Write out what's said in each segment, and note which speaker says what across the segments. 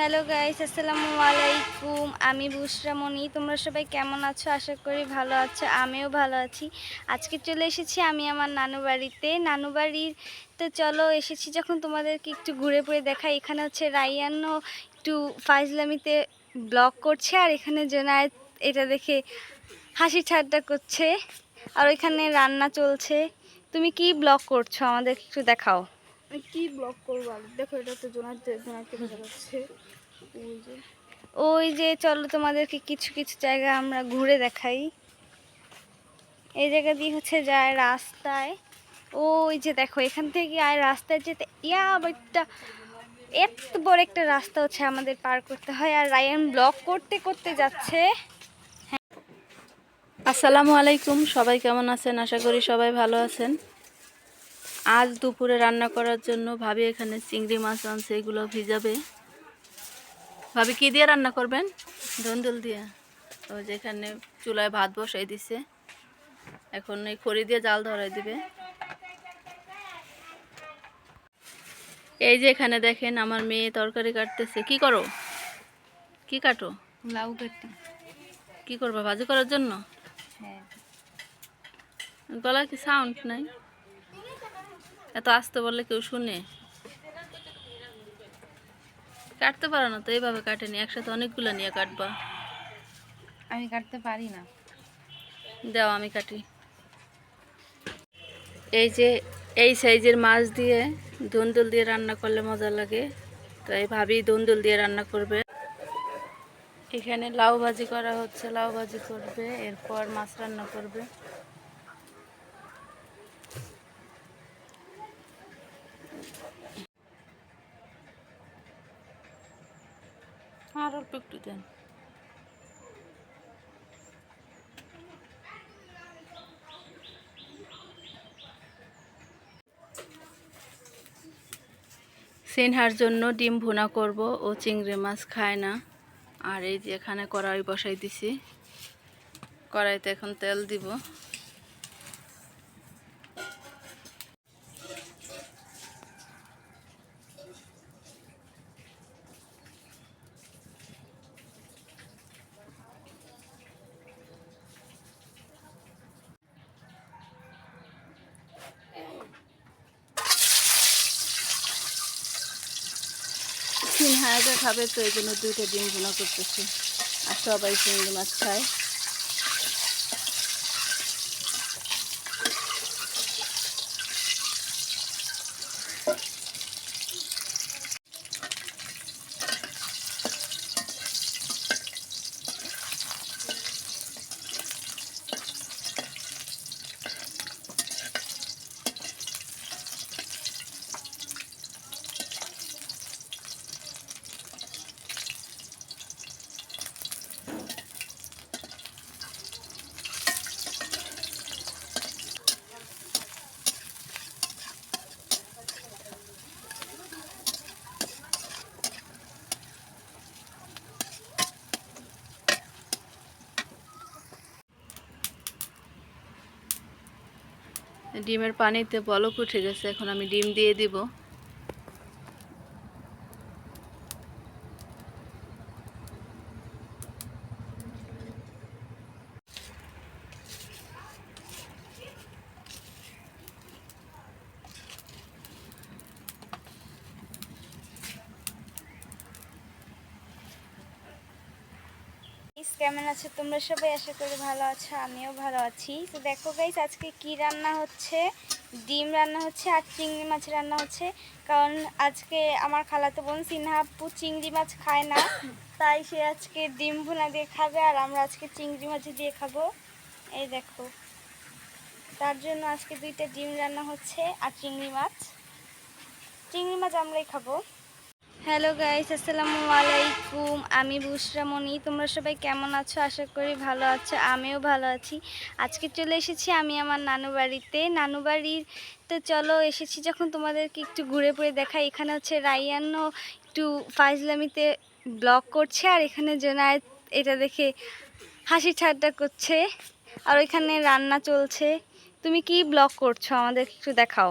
Speaker 1: Hello guys, আসসালামু আলাইকুম। আমি বুশরামণি তোমরা সবাই কেমন আছো? আশা করি ভালো আছো। আমিও ভালো আছি। আজকে চলে এসেছি আমি আমার নানু বাড়িতে। নানু বাড়িতে চলো, এসেছি যখন তোমাদেরকে একটু ঘুরে ঘুরে দেখাই। এখানে হচ্ছে রাইয়ানও একটু ফাইজলামিতে ব্লগ করছে, আর এখানে জোনায়েত এটা দেখে হাসি ঠাট্টা করছে, আর ওইখানে রান্না চলছে। তুমি কি ব্লগ করছ? আমাদেরকে একটু দেখাও।
Speaker 2: কি ব্লগ করব? আর দেখো এটা তো জোনার জোনারকে যাচ্ছে। ওই যে।
Speaker 1: ওই যে চলো তোমাদেরকে কিছু কিছু জায়গা আমরা ঘুরে দেখাই। এই জায়গা দিয়ে হচ্ছে যায় রাস্তায়। ওই যে দেখো এখান থেকে আর রাস্তায় যেতে ইয়া একটা এত বড় একটা রাস্তা হচ্ছে আমাদের পার করতে হয়। আর রায়ান ব্লক করতে করতে যাচ্ছে।
Speaker 3: আসসালামু আলাইকুম সবাই কেমন আছেন? আশা করি সবাই ভালো আছেন। আজ দুপুরে রান্না করার জন্য ভাবি এখানে চিংড়ি মাছ আনছে এগুলো ভিজাবে। ভাবি কি দিয়ে রান্না করবেন? ধন্দুল দিয়ে। তো যেখানে চুলায় ভাত বসাই দিছে। এখন এই খড়ি দিয়ে জাল ধরাই দিবে। এই যে এখানে দেখেন আমার মেয়ে তরকারি কাটতেছে। কি করো? কি কাটো?
Speaker 1: লাউ কাটি।
Speaker 3: কি করবা ভাজি করার জন্য?
Speaker 1: হ্যাঁ।
Speaker 3: গলা কি সাউন্ড নাই? এত আসতে বললে কেউ শুনে? কাটতে পারো না তো এইভাবে কাটেনি। একসাথে অনেকগুলো নিয়ে কাটবা।
Speaker 1: আমি কাটতে পারি না।
Speaker 3: দাও আমি কাটি। এই যে এই সাইজের মাছ দিয়ে দন্দুল দিয়ে রান্না করলে মজা লাগে। তো এই ভাবি দন্দুল দিয়ে রান্না করবে। এখানে লাউ ভাজি করা হচ্ছে লাউ ভাজি করবে এরপর মাছ রান্না করবে। আর অল্প একটু দেন। সিনহার জন্য ডিম ভুনা করব, ও চিংড়ি মাছ খায় না। আর এই যে এখানে কড়াই বসাই দিছি, কড়াইতে এখন তেল দিব। সিনহা হ্যাঁ খাবে তো এই জন্য দুইটা ডিম ভুনা করতেছি। আর সবাই চিংড়ি মাছ খায়। ডিমের পানিতে বলক উঠে গেছে এখন আমি ডিম দিয়ে দিব।
Speaker 1: গাইস কেমন আছো? তোমরা সবাই আশা করি ভালো আছো, আমিও ভালো আছি। তো দেখো গাইস আজকে কি রান্না হচ্ছে? ডিম রান্না হচ্ছে আর চিংড়ি মাছ রান্না হচ্ছে। কারণ আজকে আমার খালাতো বোন সিনহাপু চিংড়ি মাছ খায় না, তাই সে আজকে ডিম ভুনা দিয়ে খাবে আর আমরা আজকে চিংড়ি মাছ দিয়ে খাব। এই দেখো, তার জন্য আজকে দুইটা ডিম রান্না হচ্ছে আর চিংড়ি মাছ। চিংড়ি মাছ আমরাই খাব। হ্যালো গাইস আসসালামু আলাইকুম আমি বুশরামণি তোমরা সবাই কেমন আছো? আশা করি ভালো আছো। আমিও ভালো আছি। আজকে চলে এসেছি আমি আমার নানু বাড়িতে। নানু বাড়িতে চলো, এসেছি যখন তোমাদেরকে একটু ঘুরে ঘুরে দেখাই। এখানে হচ্ছে রাইয়ানও একটু ফাইজলামিতে ব্লগ করছে আর এখানে জোনায়েত এটা দেখে হাসি ঠাট্টা করছে। আর ওইখানে রান্না চলছে। তুমি কি ব্লগ করছ? আমাদেরকে একটু দেখাও।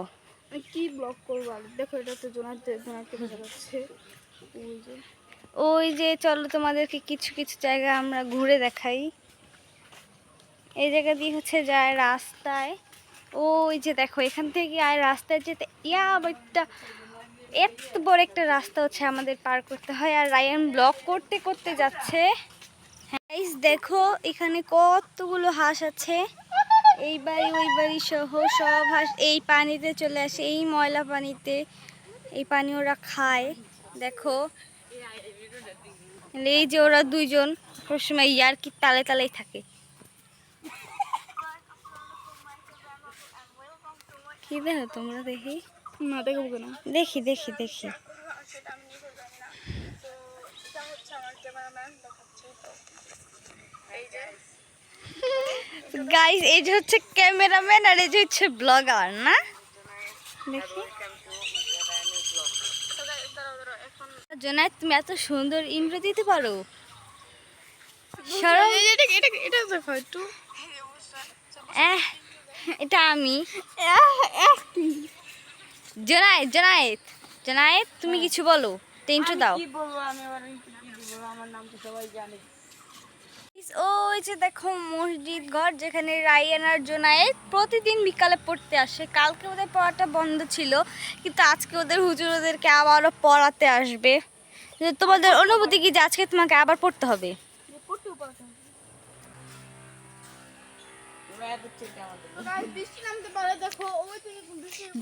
Speaker 2: কি ব্লগ করব? আর দেখো, এটা তো জোনার জোনারকে বোঝা যাচ্ছে। ওই যে।
Speaker 1: চলো তোমাদেরকে কিছু কিছু জায়গা আমরা ঘুরে দেখাই। এই জায়গা দিয়ে হচ্ছে যায় রাস্তায়। ওই যে দেখো, এখান থেকে আর রাস্তায় যেতে ইয়া একটা এত বড় একটা রাস্তা হচ্ছে আমাদের পার করতে হয়। আর রায়ান ব্লক করতে করতে যাচ্ছে। হ্যাঁ দেখো, এখানে কতগুলো হাঁস আছে। এই বাড়ি ওই বাড়ি সহ সব হাঁস এই পানিতে চলে আসে এই ময়লা পানিতে এই পানি ওরা খায়। দেখো এই যে ওরা দুইজন সবসময় ইয়ার কি তালে তালেই থাকে। কি দেখো তোমরা দেখি?
Speaker 2: না দেখব কেন?
Speaker 1: দেখি দেখি দেখি। গাইস এই যে হচ্ছে ক্যামেরাম্যান আর এই যে হচ্ছে ব্লগার না? দেখি। জোনায় তুমি এত সুন্দর ইমরা দিতে পারো।
Speaker 2: এটা
Speaker 1: আমি। জোনায়েত জোনায়েত জোনায়েত তুমি কিছু বলো। ইন্ট্রো দাও।
Speaker 2: কি বলব আমি আমার নাম তো সবাই জানে।
Speaker 1: ওই যে দেখো মসজিদ ঘর যেখানে রায়ান আর জোনায়েত প্রতিদিন বিকালে পড়তে আসে। কালকে ওদের পড়াটা বন্ধ ছিল কিন্তু আজকে ওদের হুজুর ওদেরকে আবারও পড়াতে আসবে। তোমাদের অনুভূতি কি যে আজকে তোমাকে আবার পড়তে হবে?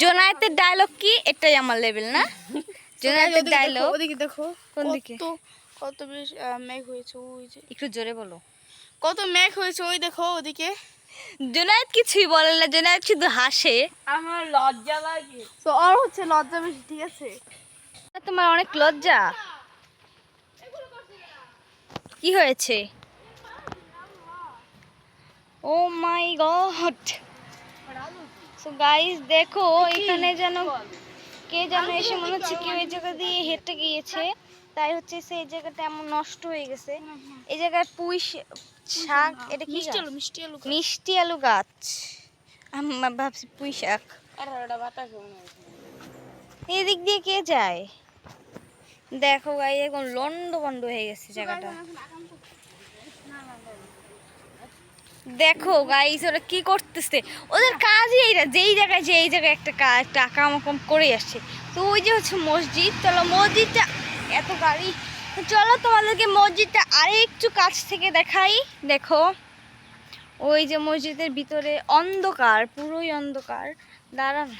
Speaker 1: জোনায়েতের ডায়লগ কি? এটাই আমার লেভেল না? জোনায়েতের ডায়লগ
Speaker 2: ওদিকে দেখো
Speaker 1: কোন দিকে?
Speaker 2: কত বেশ মেঘ হয়েছে ওই যে।
Speaker 1: একটু জোরে বলো।
Speaker 2: কত মেঘ হয়েছে ওই দেখো ওদিকে।
Speaker 1: জোনায়েত কিছুই বলে না জোনায়েত শুধু হাসে।
Speaker 2: আমার লজ্জা লাগে। তো আর হচ্ছে লজ্জা বেশি ঠিক আছে?
Speaker 1: তোমার অনেক লজ্জা। কি হয়েছে? Oh my god. So guys দেখো এখানে যেন কে যেন এসে মনে হচ্ছে কেউ এই জায়গা দিয়ে হেঁটে গিয়েছে। তাই হচ্ছে সেই জায়গাটা এমন নষ্ট হয়ে গেছে। এই জায়গায় পুঁই শা- শাক এটা কি
Speaker 2: মিষ্টি আলু মিষ্টি আলু
Speaker 1: মিষ্টি আলু গাছ। আমি ভাবছি পুঁই শাক।
Speaker 2: আর ওটা বাতাস
Speaker 1: এদিক দিয়ে কে যায়? দেখো গাই এখন লন্ড বন্ড হয়ে গেছে জায়গাটা। দেখো গাইস ওরা কি করতেছে? ওদের কাজই এইটা, যেই জায়গায় যে এই জায়গায় একটা কাজ টাকা মকম করে আসছে। তো ওই যে হচ্ছে মসজিদ, চলো মসজিদটা, এত গাড়ি। চলো তোমাদেরকে মসজিদটা আরেকটু কাছ থেকে দেখাই। দেখো, ওই যে মসজিদের ভিতরে অন্ধকার, পুরোই অন্ধকার। দাঁড়ান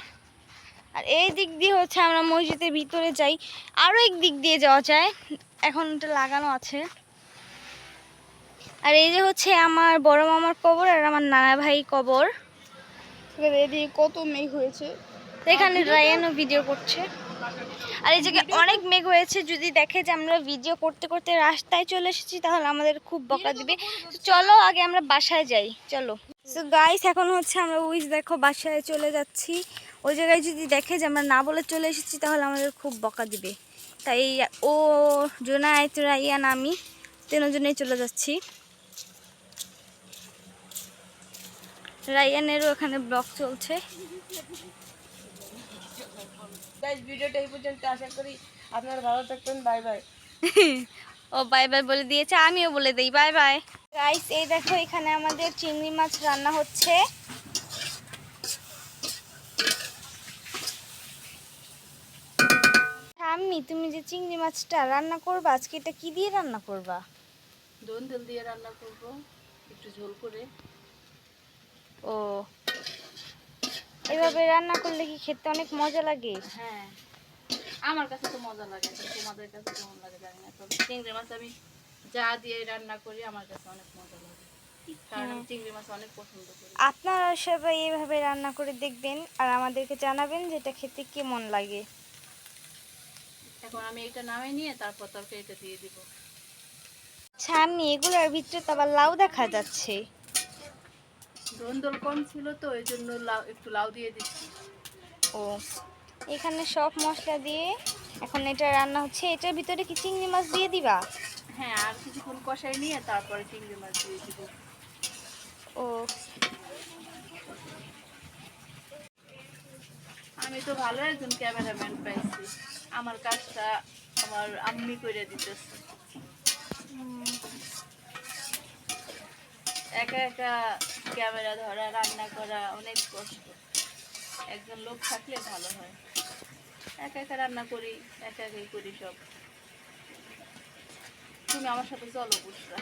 Speaker 1: আর এই দিক দিয়ে হচ্ছে আমরা মসজিদের ভিতরে যাই। আরও এক দিক দিয়ে যাওয়া যায়। এখন এটা লাগানো আছে। আর এই যে হচ্ছে আমার বড় মামার কবর আর আমার নানা ভাই কবর।
Speaker 2: এদিকে কত মেঘ হয়েছে।
Speaker 1: এখানে রায়ানও ভিডিও করছে। আর এই জায়গায় অনেক মেঘ হয়েছে যদি দেখে যে আমরা ভিডিও করতে করতে রাস্তায় চলে এসেছি তাহলে আমাদের খুব বকা দিবে। তো চলো। আগে আমরা বাসায় যাই চলো। তো গাইস এখন হচ্ছে আমরা উইস দেখো বাসায় চলে যাচ্ছি। ওই জায়গায় যদি দেখে যে আমরা না বলে চলে এসেছি তাহলে আমাদের খুব বকা দিবে। তাই ও জোনায়েত রাইয়ান আমি তিনজনেই চলে যাচ্ছি। রাইয়ানেরও এখানে ব্লগ চলছে।
Speaker 2: ভিডিওটা এই পর্যন্ত। আশা করি আপনারা ভালো থাকবেন। Bye by
Speaker 1: O bye bye বলে দিয়েছে আমিও বলে দিই বাই বাই গাইস এই দেখো এখানে আমাদের চিংড়ি মাছ রান্না হচ্ছে। ঠাম্মি তুমি যে চিংড়ি মাছটা রান্না করবা আজকে এটা কি দিয়ে রান্না করবা?
Speaker 3: দোন তেল দিয়ে রান্না করব একটু ঝোল করে।
Speaker 1: ও। এভাবে রান্না করলে কি খেতে অনেক মজা লাগে?
Speaker 3: হ্যাঁ। আমার কাছে তো মজা লাগে তোমাদের কাছে কেমন লাগে জানি না। তবে চিংড়ি মাছ আমি যা দিয়ে রান্না করি আমার কাছে অনেক মজা লাগে। কারণ আমি চিংড়ি মাছ অনেক পছন্দ করি।
Speaker 1: আপনারা সবাই এইভাবে রান্না করে দেখবেন আর আমাদেরকে জানাবেন যে এটা খেতে কেমন লাগে।
Speaker 3: এখন আমি এটা নামে নিয়ে তারপর তরকারিটা দিয়ে দিব।
Speaker 1: সামনে এগুলোর ভিতরে তো আবার লাউ দেখা যাচ্ছে।
Speaker 3: দোল কম ছিল তো এই জন্য লাউ একটু লাউ দিয়ে দিচ্ছি।
Speaker 1: ও এখানে সব মশলা দিয়ে এখন এটা রান্না হচ্ছে। এটার ভিতরে কি চিংড়ি মাছ দিয়ে দিবা?
Speaker 3: হ্যাঁ আর কিছুক্ষণ কষাই নিয়ে তারপরে চিংড়ি মাছ দিয়ে দিব।
Speaker 1: ও।
Speaker 3: আমি তো ভালো একজন ক্যামেরাম্যান পাইছি। আমার কাজটা আমার আম্মি করে দিতেছে। একা একা ক্যামেরা ধরা রান্না করা অনেক কষ্ট। একজন লোক থাকলে ভালো হয়। একা একা রান্না করি একা একাই করি সব। তুমি আমার সাথে চলো বুসরা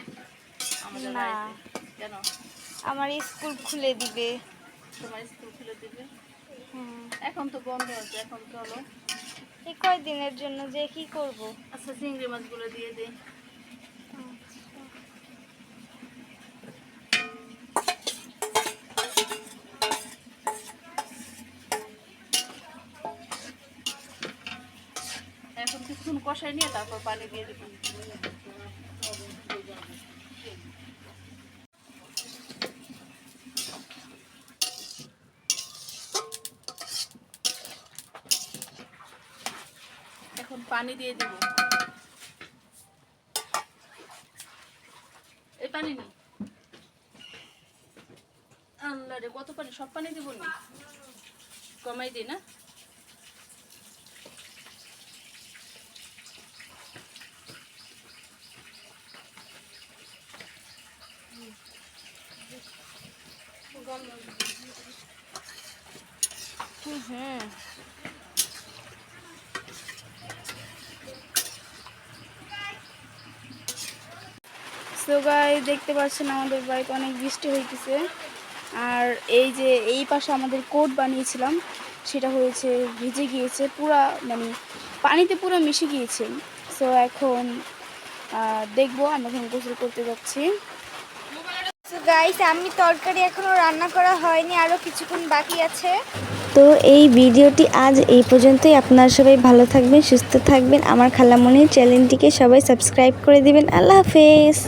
Speaker 3: আমাদের
Speaker 1: না।
Speaker 3: বাড়িতে। কেন?
Speaker 1: আমার স্কুল খুলে দিবে।
Speaker 3: তোমার স্কুল খুলে দিবে? এখন তো বন্ধ আছে এখন চলো।
Speaker 1: এই কয়দিনের জন্য যে কি করব?
Speaker 3: আচ্ছা চিংড়ি মাছগুলো দিয়ে দিই এখন কিছুক্ষণ কষাই নিয়ে তারপর পানি দিয়ে দেবো। এখন পানি দিয়ে দেব। এই পানি নি? রে, কত পানি? সব পানি দেবো নি? কমাই দিই না।
Speaker 2: গাই দেখতে পাচ্ছেন আমাদের বাড়িতে অনেক বৃষ্টি হইতেছে। আর এই যে এই পাশে আমাদের কোট বানিয়েছিলাম, সেটা হয়েছে ভিজে গিয়েছে, পুরা মানে পানিতে পুরো মিশে গিয়েছে। সো এখন দেখব আমরা এখন গোসল করতে যাচ্ছি।
Speaker 1: তো গাইস আমি তরকারি এখনও রান্না করা হয়নি আরও কিছুক্ষণ বাকি আছে।
Speaker 4: তো এই ভিডিওটি আজ এই পর্যন্তই। আপনারা সবাই ভালো থাকবেন, সুস্থ থাকবেন। আমার খালামণির চ্যানেলটিকে সবাই সাবস্ক্রাইব করে দিবেন। আল্লাহ হাফেজ।